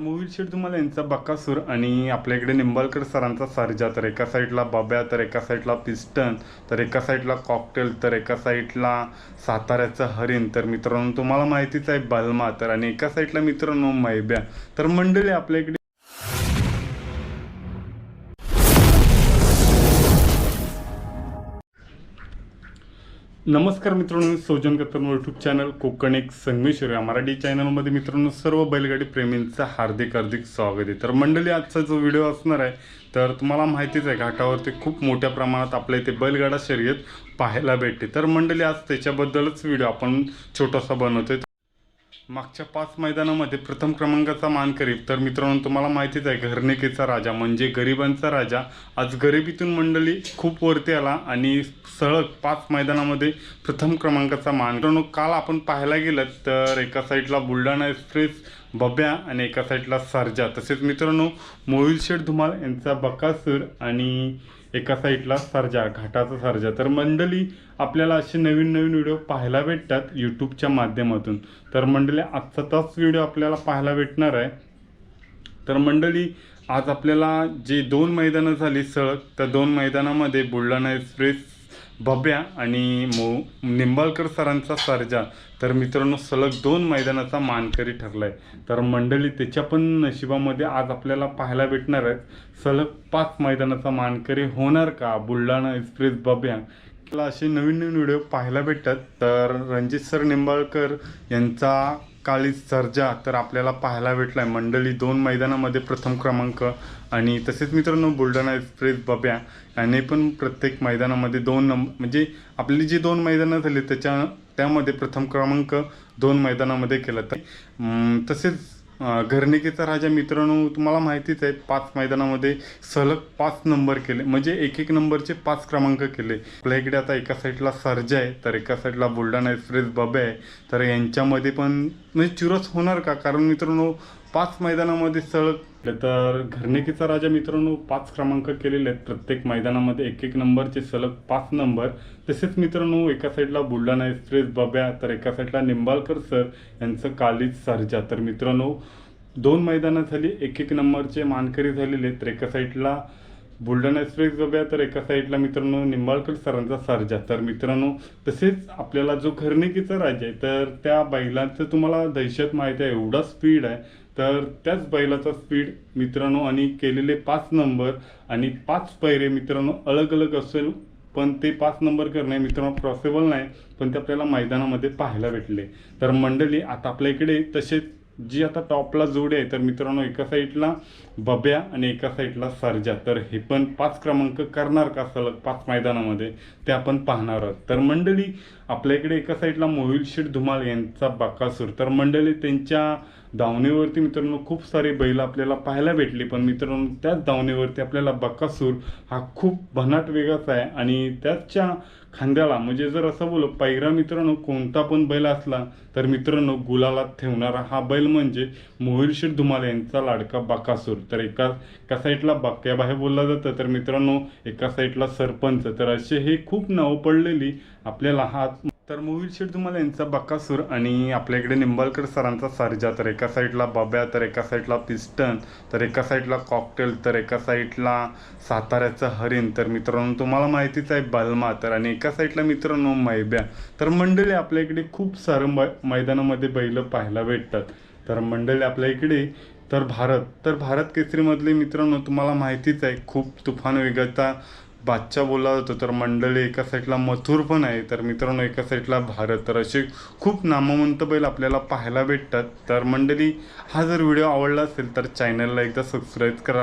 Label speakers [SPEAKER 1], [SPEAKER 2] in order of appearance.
[SPEAKER 1] मोहिल तुम्हाला यांचा बक्कासूर आणि आपल्या इकडे निंबाळकर सरांचा सर्जा तर एका साईडला बब्या तर एका साईडला पिस्टन तर एका साईडला कॉकटेल तर एका साईडला साताऱ्याचं हरिण. तर मित्रांनो तुम्हाला माहितीच आहे बलमा तर आणि एका साईडला मित्रांनो मैब्या. तर मंडळी आपल्या इकडे नमस्कार मित्रांनो सौजन कत्तर यूट्यूब चॅनल कोकण एक संगमेश्वर. या मराठी चॅनलमध्ये मित्रांनो सर्व बैलगाडी प्रेमींचं हार्दिक हार्दिक स्वागत आहे. तर मंडळी आजचा जो व्हिडिओ असणार आहे तर तुम्हाला माहितीच आहे घाटावरती खूप मोठ्या प्रमाणात आपल्या इथे बैलगाडा शर्यत पाहायला भेटते. तर मंडळी आज त्याच्याबद्दलच व्हिडिओ आपण छोटासा बनवतोय. मागच्या पाच मैदानामध्ये प्रथम क्रमांकाचा मानकरी तर मित्रांनो तुम्हाला माहितीच आहे घरनेकेचा राजा म्हणजे गरिबांचा राजा आज गरिबीतून मंडळी खूप वरती आला आणि सळग पाच मैदानामध्ये प्रथम क्रमांकाचा मान. मित्रांनो काल आपण पाहायला गेलं तर एका साईडला बुलढाणा एक्सप्रेस बब्या आणि एका साईडला सर्जा. तसेच मित्रांनो मोहिल शेठ धुमाल यांचा बकासूर आणि एका साईडला सर्जा घाटाचा सर्जा. तर मंडळी आपल्याला असे नवीन नवीन व्हिडिओ पाहायला भेटतात यूट्यूबच्या माध्यमातून. तर मंडळी आजचा तास व्हिडिओ आपल्याला पाहायला भेटणार आहे. तर मंडळी आज आपल्याला जे दोन मैदानं झाली सळक त्या दोन मैदानामध्ये बुलढाणा एक्सप्रेस बब्या आणि मो निंबाळकर सरांचा सर्जा. तर मित्रांनो सलग दोन मैदानाचा मानकरी ठरलाय. तर मंडळी त्याच्या पण नशिबामध्ये आज आपल्याला पाहायला भेटणार आहे सलग पाच मैदानाचा मानकरी होणार का? बुलढाणा एक्सप्रेस बब्या. असे नवीन नवीन व्हिडिओ पाहायला भेटतात. तर रणजित सर निंबाळकर यांचा काळी सर्जा तर आपल्याला पाहायला भेटलाय. मंडळी दोन मैदानामध्ये प्रथम क्रमांक आणि तसेच मित्रांनो बुलढाणा एक्सप्रेस बब्या याने पण प्रत्येक मैदानामध्ये दोन नंब म्हणजे आपली जी दोन मैदानं झाली त्याच्या त्यामध्ये प्रथम क्रमांक दोन मैदानामध्ये केला. तर तसेच अं, घरनिकेचा राजा मित्रांनो तुम्हाला माहितीच आहे पाच मैदानामध्ये सलग पाच नंबर केले. म्हणजे एक एक नंबरचे पाच क्रमांक केले. आपल्या इकडे आता एका साईडला सर्जा आहे तर एका साईडला बुलढाणा एक्सप्रेस बबे आहे. तर यांच्यामध्ये पण म्हणजे चुरस होणार का? कारण मित्रांनो पाच मैदानामध्ये सलग तर घरनिकेचा राजा मित्रांनो पाच क्रमांक केलेले आहेत. प्रत्येक मैदानामध्ये एक एक नंबरचे सलग पाच नंबर. तसेच मित्रांनो एका साईडला बुलढाणा एक्सप्रेस बब्या तर एका साईडला निंबाळकर सर यांचं कालीज सर्जा. तर मित्रांनो दोन मैदानं झाली एक एक नंबरचे मानकरी झालेले आहेत. तर एका साईडला बुलढाणा एक्सप्रेस बब्या तर एका साईडला मित्रांनो निंबाळकर सरांचा सर्जा. तर मित्रांनो तसेच आपल्याला जो घरनिकीचा राजा आहे तर त्या बैलांचं तुम्हाला दहशत माहिती आहे एवढा स्पीड आहे. तर त्याच बैलाचा स्पीड मित्रांनो आणि केलेले पाच नंबर आणि पाच पैरे मित्रांनो अलग अलग असेल पण ते पाच नंबर करणे मित्रांनो पॉसिबल नाही पण ते आपल्याला मैदानामध्ये पाहायला भेटले. तर मंडळी आता आपल्या इकडे तसेच जी आता टॉपला जोडी आहे तर मित्रांनो एका साईडला बब्या आणि एका साईडला सर्जा. तर हे पण पाच क्रमांक करणार का सलग पाच मैदानामध्ये? ते आपण पाहणार आहोत. तर मंडळी आपल्या इकडे एका साईडला मोहिल शेठ धुमाल यांचा बाकासूर. तर मंडळी त्यांच्या धावणेवरती मित्रांनो खूप सारे बैल आपल्याला पाहायला भेटली पण मित्रांनो त्याच धावणेवरती आपल्याला बकासूर हा खूप भन्नाट वेगाच आहे. आणि त्याच्या खांद्याला म्हणजे जर असं बोलू पैरा मित्रांनो कोणता पण बैल असला तर मित्रांनो गुलाला ठेवणारा हा बैल म्हणजे मोहिल धुमाल यांचा लाडका बाकासूर. तर एका एका साईडला बाक्या बोललं बोलला जातं तर मित्रांनो एका साईडला सरपंच. तर असे हे खूप नावं पडलेली आपल्याला हा तर मूवी शीट तुम्हाला यांचा बक्कासूर आणि आपल्या इकडे निंबाळकर सरांचा सर्जा तर एका साईडला बब्या तर एका साईडला पिस्टन तर एका साईडला कॉकटेल तर एका साईडला साताऱ्याचं हरिण. तर मित्रांनो तुम्हाला माहितीच आहे बलमा तर आणि एका साईडला मित्रांनो मैब्या. तर मंडळी आपल्या इकडे खूप सारं मै मैदानामध्ये बैलं पाहायला भेटतात. तर मंडळी आपल्या इकडे तर भारत तर भारत केसरीमधले मित्रांनो तुम्हाला माहितीच आहे खूप तुफान वेगाचा बादशाह बोलला जातो तर मंडळी एका साईडला मथुर पण आहे तर मित्रांनो एका साईडला भारत. तर असे खूप नामवंत बैल आपल्याला पाहायला भेटतात. तर मंडळी हा जर व्हिडिओ आवडला असेल तर चॅनलला एकदा सबस्क्राईब करा.